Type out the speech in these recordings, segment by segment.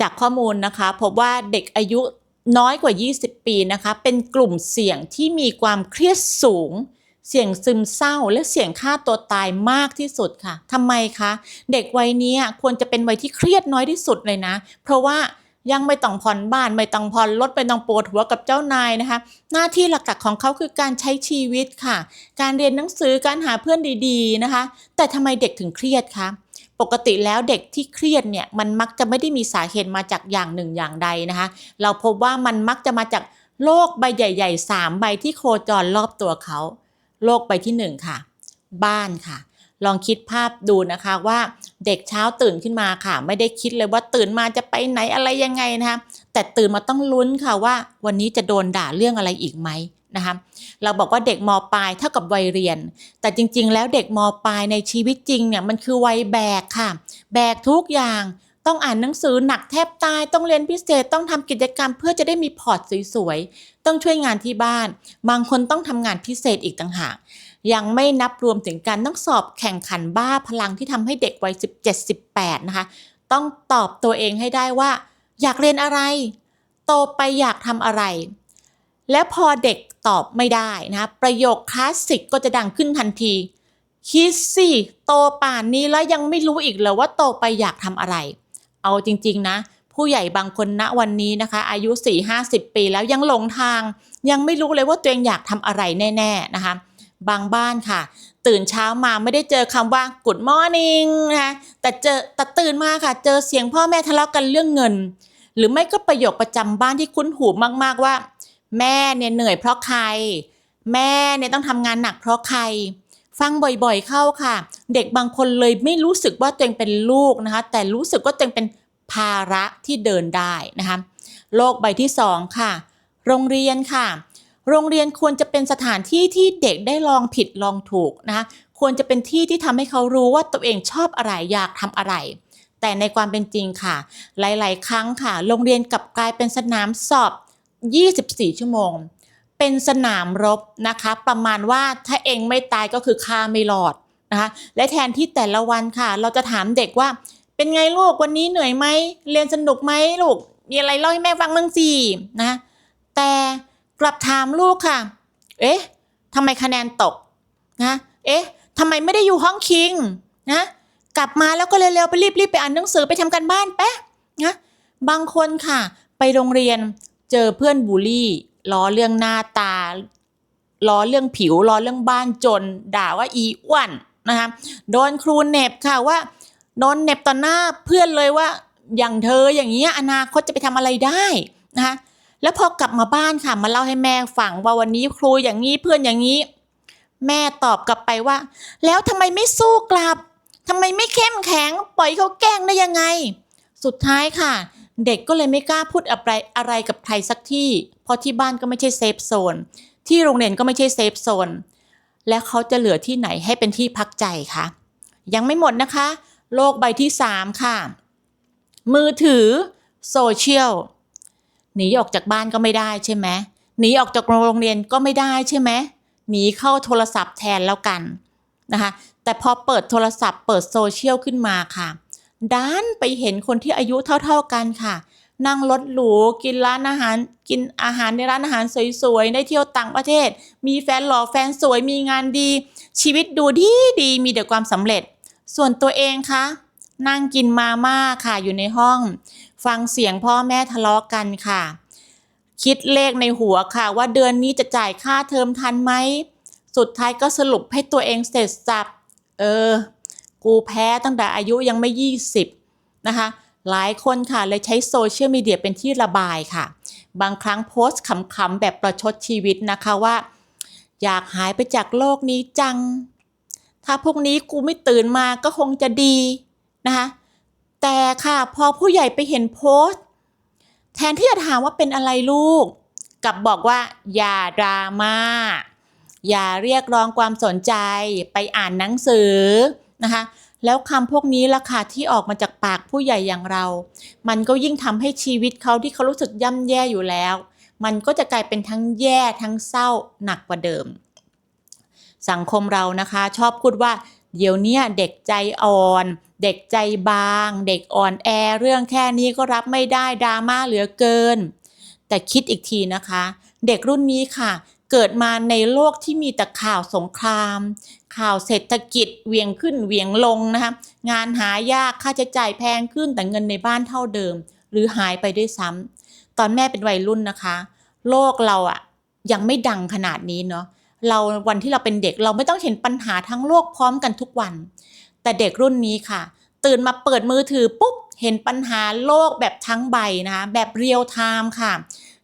จากข้อมูลนะคะพบว่าเด็กอายุน้อยกว่า 20 ปีนะคะ เป็นกลุ่มเสี่ยงที่มีความเครียดสูง เสี่ยงซึมเศร้าและเสี่ยงฆ่าตัวตายมากที่สุดค่ะทำไมคะ เด็กวัยนี้ควรจะเป็นวัยที่เครียดน้อยที่สุดเลยนะ เพราะว่ายังไม่ต้องผ่อนบ้าน ไม่ต้องผ่อนรถไม่ต้องปวดหัวกับเจ้านายนะคะ หน้าที่หลักๆของเขาคือการใช้ชีวิตค่ะ การเรียนหนังสือการหาเพื่อนดีๆนะคะ แต่ทำไมเด็กถึงเครียดคะ ปกติแล้วเด็กที่เครียดเนี่ยมันมักจะไม่ได้มีสาเหตุมาจากอย่างหนึ่งอย่างใดนะคะ เราพบว่ามันมักจะมาจากโลกใบใหญ่ๆสามใบที่โคจรรอบตัวเขาโลกใบที่หนึ่งค่ะ บ้านค่ะ ลองคิดภาพดูนะคะว่าเด็กเช้าตื่นขึ้นมาค่ะ ไม่ได้คิดเลยว่าตื่นมาจะไปไหนอะไรยังไงนะคะแต่ตื่นมาต้องลุ้นค่ะว่า วันนี้จะโดนด่าเรื่องอะไรอีกไหม นะคะเราบอกว่าเด็กมปลายเท่ากับวัยเรียน แต่จริง ๆ แล้วเด็กมปลายในชีวิตจริงเนี่ยมันคือวัยแบกค่ะ แบกทุกอย่างต้องอ่านหนังสือหนักแทบตาย ต้องเรียนพิเศษต้องทำกิจกรรมเพื่อจะได้มีพอร์ตสวยๆ ต้องช่วยงานที่บ้าน บางคนต้องทำงานพิเศษอีกต่างหาก ยังไม่นับรวมถึงการต้องสอบแข่งขันบ้าพลังที่ทำให้เด็กวัย 17-18 นะคะ ต้องตอบตัวเองให้ได้ว่า อยากเรียนอะไร โตไปอยากทำอะไร แล้วพอเด็กตอบไม่ได้นะคะประโยคคลาสสิกก็จะดังขึ้นทันที คิดสิโตป่านนี้แล้วยังไม่รู้อีกเหรอว่าโตไปอยากทำอะไร เอาจริง ๆ นะ ผู้ใหญ่บางคนณวันนี้นะคะ อายุ 4-50 ปีแล้วยังหลงทาง ยังไม่รู้เลยว่าตัวเองอยากทำอะไรแน่ ๆ นะคะ บางบ้านค่ะ ตื่นเช้ามาไม่ได้เจอคำว่า good morning นะคะแต่เจอแต่ตื่นมาค่ะ เจอเสียงพ่อแม่ทะเลาะกันเรื่องเงิน หรือไม่ก็ประโยคประจำบ้านที่คุ้นหูมากๆว่า แม่เนี่ยเหนื่อยเพราะใคร แม่เนี่ยต้องทำงานหนักเพราะใคร ฟังบ่อยๆเข้าค่ะ เด็กบางคนเลยไม่รู้สึกว่าตัวเองเป็นลูกนะคะ แต่รู้สึกว่าตัวเองเป็นภาระที่เดินได้นะคะโลกใบที่สองค่ะ โรงเรียนค่ะ โรงเรียนควรจะเป็นสถานที่ที่เด็กได้ลองผิดลองถูกนะคะควรจะเป็นที่ที่ทำให้เขารู้ว่าตัวเองชอบอะไรอยากทำอะไร แต่ในความเป็นจริงค่ะ หลาย ๆ ครั้งค่ะ โรงเรียนกลับกลายเป็นสนามสอบ 24 ชั่วโมง เป็นสนามรบนะคะ ประมาณว่าถ้าเองไม่ตายก็คือฆ่าไม่รอดนะคะและแทนที่แต่ละวันค่ะ เราจะถามเด็กว่า เป็นไงลูกวันนี้เหนื่อยไหมเรียนสนุกไหมลูกมีอะไรเล่าให้แม่ฟังบ้างสินะแต่กลับถามลูกค่ะ เอ๊ะทำไมคะแนนตกนะเอ๊ะทำไมไม่ได้อยู่ห้องคิงนะกลับมาแล้วก็เร็วๆไปรีบๆไปอ่านหนังสือไปทำการบ้านแป๊ะนะบางคนค่ะ ไปโรงเรียน เจอเพื่อนบูลลี่ล้อเรื่องหน้าตาล้อเรื่องผิวล้อเรื่องบ้านจน ด่าว่าอีอ้วนนะคะโดนครูเน็บค่ะว่าโดนเน็บต่อหน้าเพื่อนเลยว่าอย่างเธออย่างเงี้ยอนาคตจะไปทำอะไรได้นะคะแล้วพอกลับมาบ้านค่ะมาเล่าให้แม่ฟังว่าวันนี้ครูอย่างนี้เพื่อนอย่างนี้ แม่ตอบกลับไปว่า แล้วทำไมไม่สู้กลับทำไมไม่เข้มแข็ง ปล่อยเขาแกล้งได้ยังไง สุดท้ายค่ะ เด็กก็เลยไม่กล้าพูดอะไรอะไรกับใครสักที่ เพราะที่บ้านก็ไม่ใช่เซฟโซน ที่โรงเรียนก็ไม่ใช่เซฟโซน และเขาจะเหลือที่ไหนให้เป็นที่พักใจคะ ยังไม่หมดนะคะ โลกใบที่ 3 ค่ะ มือถือโซเชียลหนีออกจากบ้านก็ไม่ได้ใช่ไหมหนีออกจากโรงเรียนก็ไม่ได้ใช่ไหมหนีเข้าโทรศัพท์แทนแล้วกันนะคะ แต่พอเปิดโทรศัพท์เปิดโซเชียลขึ้นมาค่ะ ด้านไปเห็นคนที่อายุเท่า ๆกันค่ะ นั่งรถหรูกินร้านอาหาร กินอาหารในร้านอาหารสวยๆ ได้เที่ยวต่างประเทศ มีแฟนหล่อแฟนสวยมีงานดี ชีวิตดูดีดีมีแต่ความสำเร็จ ส่วนตัวเองคะนั่งกินมาม่าค่ะอยู่ในห้อง ฟังเสียงพ่อแม่ทะเลาะกันค่ะ คิดเลขในหัวค่ะ ว่าเดือนนี้จะจ่ายค่าเทอมทันไหม สุดท้ายก็สรุปให้ตัวเองเสร็จสับ เออ กูแพ้ตั้งแต่อายุยังไม่ 20 นะคะ หลายคนค่ะเลยใช้โซเชียลมีเดียเป็นที่ระบายค่ะ บางครั้งโพสต์ขำๆแบบประชดชีวิตนะคะว่า อยากหายไปจากโลกนี้จัง ถ้าพวกนี้กูไม่ตื่นมาก็คงจะดีนะคะแต่ค่ะพอผู้ใหญ่ไปเห็นโพสต์ แทนที่จะถามว่าเป็นอะไรลูกกลับบอกว่า อย่าดราม่าอย่าเรียกร้องความสนใจไปอ่านหนังสือ นะคะ แล้วคำพวกนี้ล่ะค่ะที่ออกมาจากปากผู้ใหญ่อย่างเรา มันก็ยิ่งทำให้ชีวิตเขาที่เขารู้สึกย่ำแย่อยู่แล้ว มันก็จะกลายเป็นทั้งแย่ทั้งเศร้าหนักกว่าเดิม สังคมเรานะคะ ชอบพูดว่า เดี๋ยวนี้เด็กใจอ่อน เด็กใจบาง เด็กอ่อนแอเรื่องแค่นี้ก็รับไม่ได้ดราม่าเหลือเกิน แต่คิดอีกทีนะคะ เด็กรุ่นนี้ค่ะ เกิดมาในโลกที่มีแต่ข่าวสงคราม ข่าวเศรษฐกิจเหวียงขึ้นเหวียงลงนะคะงานหายากค่าใช้จ่ายแพงขึ้นแต่เงินในบ้านเท่าเดิม หรือหายไปด้วยซ้ำตอนแม่เป็นวัยรุ่นนะคะ โลกเราอะยังไม่ดังขนาดนี้เนาะเราวันที่เราเป็นเด็กเราไม่ต้องเห็นปัญหาทั้งโลกพร้อมกันทุกวัน แต่เด็กรุ่นนี้ค่ะ ตื่นมาเปิดมือถือปุ๊บเห็นปัญหาโลกแบบทั้งใบนะคะแบบเรียลไทม์ค่ะ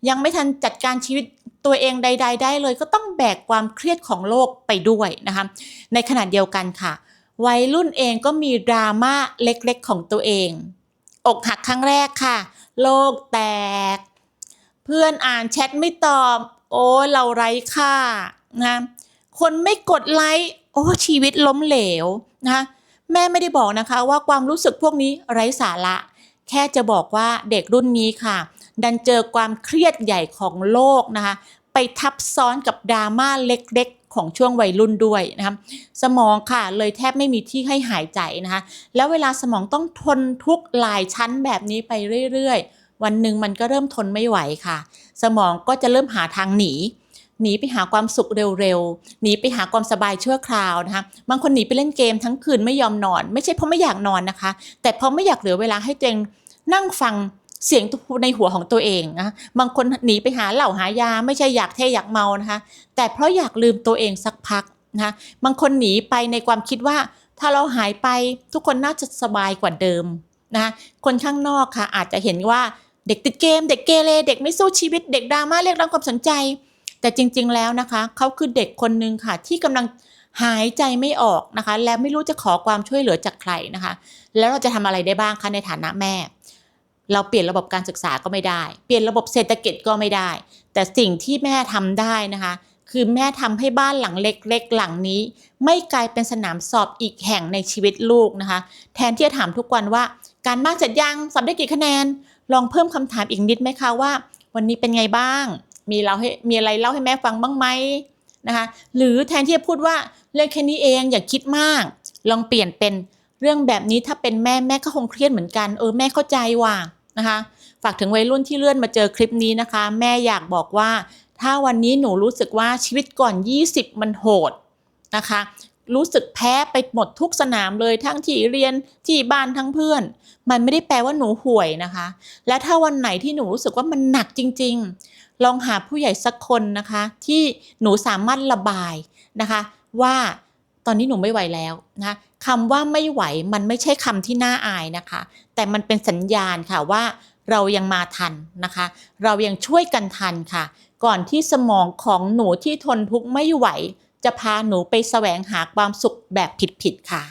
ยังไม่ทันจัดการชีวิต ตัวเองใด ๆ ได้เลยก็ต้องแบกความเครียดของโลกไปด้วยนะคะในขณะเดียวกันค่ะ วัยรุ่นเองก็มีดราม่าเล็กๆของตัวเอง อกหักครั้งแรกค่ะ โลกแตก เพื่อนอ่านแชทไม่ตอบ โอ้เราไร้ค่านะคนไม่กดไลค์โอ้ชีวิตล้มเหลวนะคะแม่ไม่ได้บอกนะคะว่าความรู้สึกพวกนี้ไร้สาระ แค่จะบอกว่าเด็กรุ่นนี้ค่ะ ดันเจอความเครียดใหญ่ของโลกนะคะ ไปทับซ้อนกับดราม่าเล็กๆ ของช่วงวัยรุ่นด้วยนะคะสมองค่ะเลยแทบไม่มีที่ให้หายใจนะคะ แล้วเวลาสมองต้องทนทุกหลายชั้นแบบนี้ไปเรื่อยๆ วันหนึ่งมันก็เริ่มทนไม่ไหวค่ะ สมองก็จะเริ่มหาทางหนีหนีไปหาความสุขเร็วๆ หนีไปหาความสบายชั่วคราวนะคะ บางคนหนีไปเล่นเกมทั้งคืนไม่ยอมนอน ไม่ใช่เพราะไม่อยากนอนนะคะ แต่เพราะไม่อยากเหลือเวลาให้ตัวเองนั่งฟัง เสียงในหัวของตัวเองนะบางคนหนีไปหาเหล่าหายา ไม่ใช่อยากเท่อยากเมานะคะ แต่เพราะอยากลืมตัวเองสักพักนะคะบางคนหนีไปในความคิดว่า ถ้าเราหายไปทุกคนน่าจะสบายกว่าเดิมนะคะคนข้างนอกค่ะ อาจจะเห็นว่าเด็กติดเกม เด็กเกเรเด็กไม่สู้ชีวิต เด็กดราม่าเรียกร้องความสนใจ แต่จริง ๆ แล้วนะคะเขาคือเด็กคนหนึ่งค่ะ ที่กำลังหายใจไม่ออกนะคะ และไม่รู้จะขอความช่วยเหลือจากใครนะคะ แล้วเราจะทำอะไรได้บ้างคะในฐานะแม่ เราเปลี่ยนระบบการศึกษาก็ไม่ได้ เปลี่ยนระบบเศรษฐกิจก็ไม่ได้ แต่สิ่งที่แม่ทำได้นะคะ คือแม่ทำให้บ้านหลังเล็กๆ หลังนี้ ไม่กลายเป็นสนามสอบอีกแห่งในชีวิตลูกนะคะ แทนที่จะถามทุกวันว่า การบ้านเสร็จยังสอบได้กี่คะแนน ลองเพิ่มคำถามอีกนิดไหมคะว่า วันนี้เป็นไงบ้าง มีเราให้มีอะไรเล่าให้แม่ฟังบ้างไหมนะคะหรือแทนที่จะพูดว่าเรื่องแค่นี้เองอย่าคิดมาก ลองเปลี่ยนเป็นเรื่องแบบนี้ถ้าเป็นแม่แม่ก็คงเครียดเหมือนกัน เออแม่เข้าใจว่ะ นะคะ ฝากถึงวัยรุ่นที่เลื่อนมาเจอคลิปนี้นะคะ แม่อยากบอกว่า ถ้าวันนี้หนูรู้สึกว่าชีวิตก่อน 20 มันโหดนะคะ รู้สึกแพ้ไปหมดทุกสนามเลยทั้งที่เรียนที่บ้านทั้งเพื่อน มันไม่ได้แปลว่าหนูห่วยนะคะ และถ้าวันไหนที่หนูรู้สึกว่ามันหนักจริง ๆ ลองหาผู้ใหญ่สักคนนะคะ ที่หนูสามารถระบายนะคะ ว่าตอนนี้หนูไม่ไหวแล้วนะ คำว่าไม่ไหวมันไม่ใช่คำที่น่าอายนะคะ แต่มันเป็นสัญญาณค่ะว่าเรายังมาทันนะคะ เรายังช่วยกันทันค่ะ ก่อนที่สมองของหนูที่ทนทุกข์ไม่ไหว จะพาหนูไปแสวงหาความสุขแบบผิดๆค่ะ